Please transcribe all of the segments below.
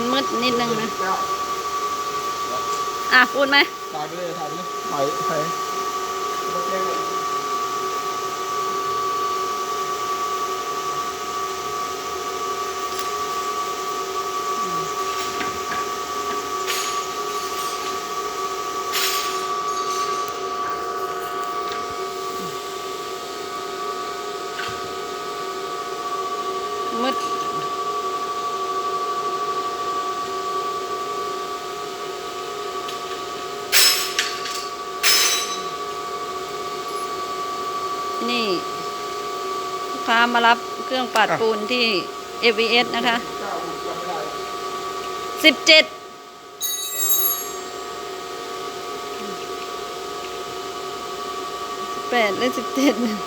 มันมืดนิดนึงนะเก้าอะพูดไหมถ่ายไปเลยถ่ายไปเลยถ่ายถ่าย นี่ลูกค้ามารับเครื่องปัดปูนที่ FVS นะคะเก้าผมจำไม่ได้สิบเจ็ดแปดและสิบเจ็ด ใช่ไหม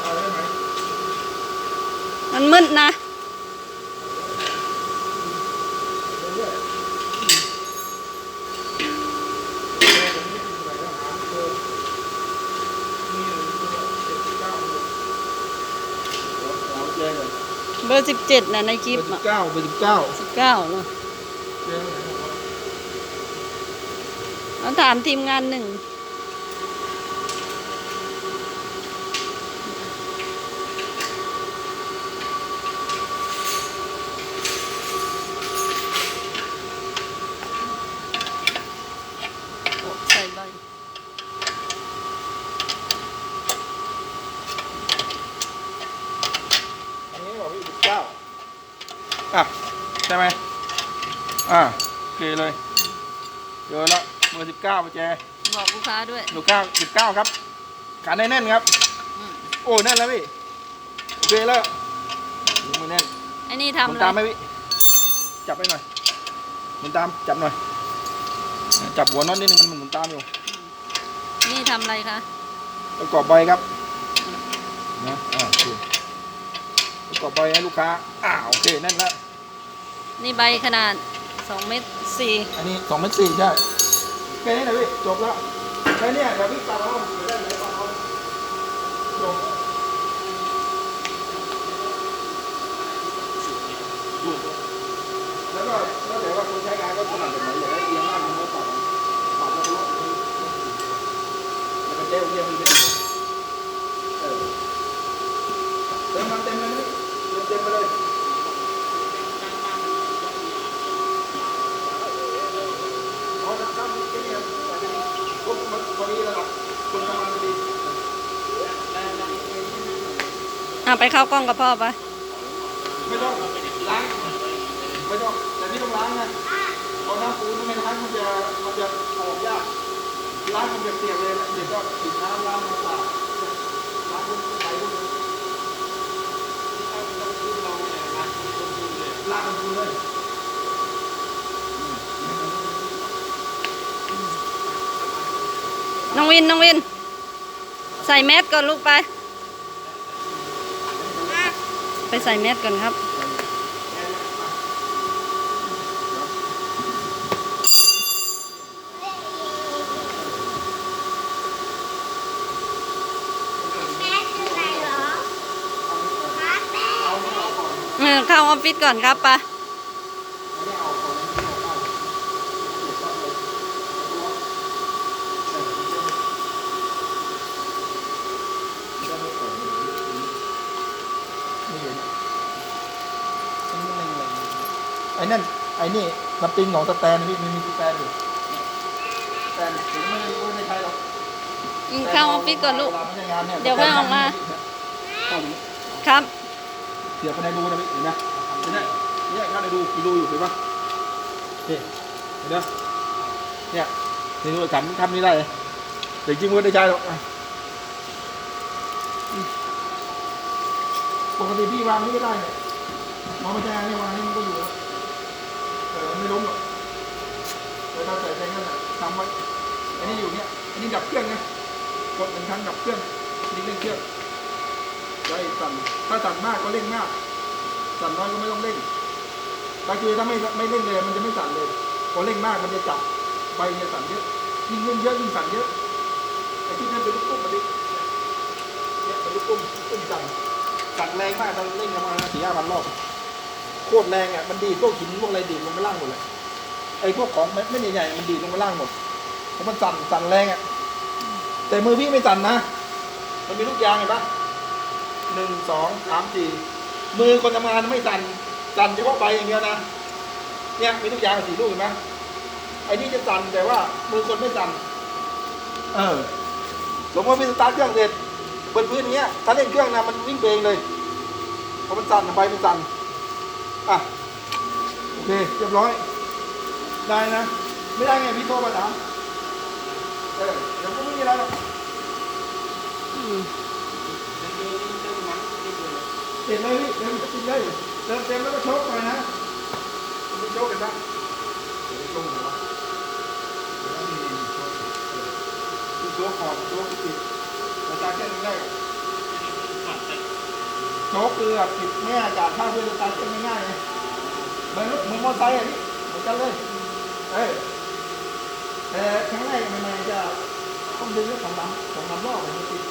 เอาได้ไหม มันมืดนะ เรื่อยๆเออผมไม่ถึงไหนแล้วหาเจอนี่เล ยตัวเจ็ดสิบเก้าเลยเดี๋ยวเอาแจ้งก่อนเบอร์สิบเจ็ดนะในคลิปเบอร์สิอะบเก้าเบอร์สิบเก้าสิบเก้าเนอะแจ้งไหนบอกว่าแล้วถามทีมงานหนึ่ง โอ้ใส่ใบ อันนี้บอกว่าสิบเก้า อะใช่ไหมอะโอเคเลยเจอแล้วเบอร์สิบเก้าไปแจบอกลูกค้าด้วยลูกเก้าสิบเก้าครับขาแน่นๆครับ อืมโอ้แน่นแล้วพี่โอเคแล้วมือแน่น ไอ้นี่หมุนทำตามไหอะไรมพี่ จับไปหน่อยหมุนตาม จับหน่อย จับหัวน็อตนิดนึงมันหมุนตามอยู่นี่ทำอะไรคะประกอบใบครับ นะ อ่าโอเค ประกอบใบให้ลูกค้าอ่าโอเคแน่นแล้วนี่ใบขนาดสองเมตรสี่อันนี้สองเมตรสี่ใช่แค่นี้นะพี่จบแล้วแค่เนี้ยเดี๋ยวพี่ตัดเอาเดี๋ยวได้เลยตัดเอาจบแล้วก็แล้วเดี๋ยวว่าคนใช้งานก็ถนัดแบบไหนอย่างไรเอียงมากมันก็ปรับปรับแล้วก็ลดแล้วก็เจ๊เอียงมันเป็นเออเติมมันเต็มเลยนี่เติมเต็มไปเลยอ๋อน้ำน้ำแค่นี้ก็มันพอดีระดับคนทำงานพอดี อะไปเข้ากล้องกับพ่อไปไม่ต้องล้างไม่ต้องแต่พี่ต้องล้างนะเพราะน้ำปูนไม่ล้างมันจะมันจะออกยากล้างมันเปียกเลยแล้วเดี๋ยวก็ติดน้ำล้างมันสะอาดล้างมันใสหมดเลยล้างมันปูนเลยน้องวินน้องวิน ใส่แมสก่อนลูกไป ไปใส่แมสก่อนครับเออเข้าออฟฟิศก่อนครับไปะ นี่เห็นไอ้นั่นไอ้นี่สปริงของสแตนพี่มันมีสแตนอยู่สแตนถึงไม่ได้ไม่ได้ใช้หรอกอืมเข้าออฟฟิศก่อนลูกวาไม่ใช้งานนี่เดี๋ยวค่อยออกมา ครับสียบไปในรูนะพี่เห็นไหมเนี่ยเนี่ยข้างในรูมีรูอยู่เห็นปะนี่เห็นไหมเนี่ยในรูฉันทำนี่ได้เลยแต่จริงๆมันก็ได้ใช้หรอกอะอืมปกติพี่วางนี่ก็ได้เนี่ยมองไม่ใช่เนี่ยวางนี่มันก็อยู่แล้ว แต่มันไม่ล้มหรอกแต่ถ้าใส่ใจงั้นน่ะทำไว้อันนี้อยู่เนี่ยอันนี้ดับเครื่องไงกดหนึ่งครั้งดับเครื่องอันนี้เร่งเครื่องไว้สั่นถ้าสั่นมากก็เร่งมาก สั่นน้อยก็ไม่ต้องเร่งก็คือถ้าไม่ไม่เร่งเลยมันจะไม่สั่นเลยพอเร่งมากมันจะจับใบจะสั่นเยอะยิ่งเร่งเยอะยิ่งสั่นเยอะไอ้ที่นั่นเป็นลูกตุ้มมาดิเนี่ยเป็นลูกตุ้มตุ้มสั่นสั่นแรงมากตอนเร่งประมาณสี่ห้าพันรอบ คตรแรงอะมันดีพวกหินพวกอะไรดีดลงไปล่างหมดเลยไอ้พวกของเม็ดไม่ใหญ่ๆมันดีลงไปล่างหมดเพราะมันสั่นสั่นแรงอะแต่มือพี่ไม่สั่นนะมันมีลูกยางเห็นปะหนึ่งสองสามสี่มือคนทำงานไม่สั่นสั่นเฉพาะใบอย่างเดียวนะเนี่ยมีทุกยางสี่ลูกเห็นไหมไอ้นี่จะสั่นแต่ว่า มือคนไม่สั่นเออสมมติพี่สตาร์ทเครื่องเสร็จเปิดพื้นอย่างเงี้ยถ้าเล่นเครื่องนะมันวิ่งเบงเลยเพราะมันสั่นใบมันสั่น อะโอเคเรียบร้อย ได้นะ ไม่ได้ไงพี่โทรมาถามเออเดี๋ยวก็ไม่มีอะไรหรอกอืมเต็มเลยพี่เต็มกินเลยเติมเต็มแล้วก็โชกหน่อยนะมีโชกกันบ้างเดี๋ยวลงหัวเดี๋ยวมีโชกมีโชกก่อนโชกปิดแต่ตาแค่นี้ได้ โชกคือแบบปิดไม่อาจารเข้าด้วยตาแค่ง่ายๆไงเหมือนเหมือนมอเตอร์ไซค์อะนี่เหมือนกันเลย เออแต่ครั้งแรกใหม่ๆจะต้องดึงเรื่องของลำของลำรอบเลยมันติด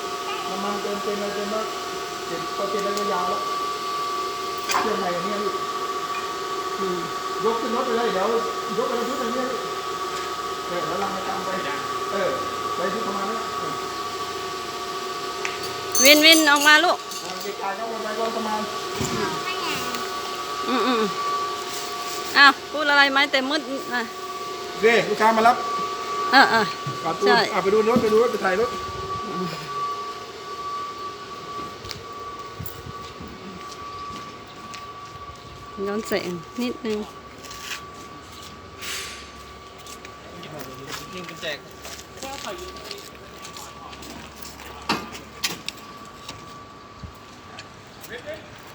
น้ำมันเติมเต็มเลยเต็มแล้วเต็มพอเต็มแล้วก็ยาวแล้วเครื่องใหม่อย่างนี้พี่คือยกขึ้นรถไปเลยเดี๋ยวยกไปชุดอย่างนี้พี่เออแล้วลังไปตามไปเออไปชุดประมาณนั้วินวินออกมาลูก เอาเกะกะก็วนไปวนประมาณอืมอืมอ้าวพูดอะไรไหมแต่มืดอะโอเคลูกค้ามารับเออเออปาดปูใช่นอะไปดูรถไปดูรถไปถ่ายรถย้อนแสงนิดนึงยิงเป็นแจก Wait, wait.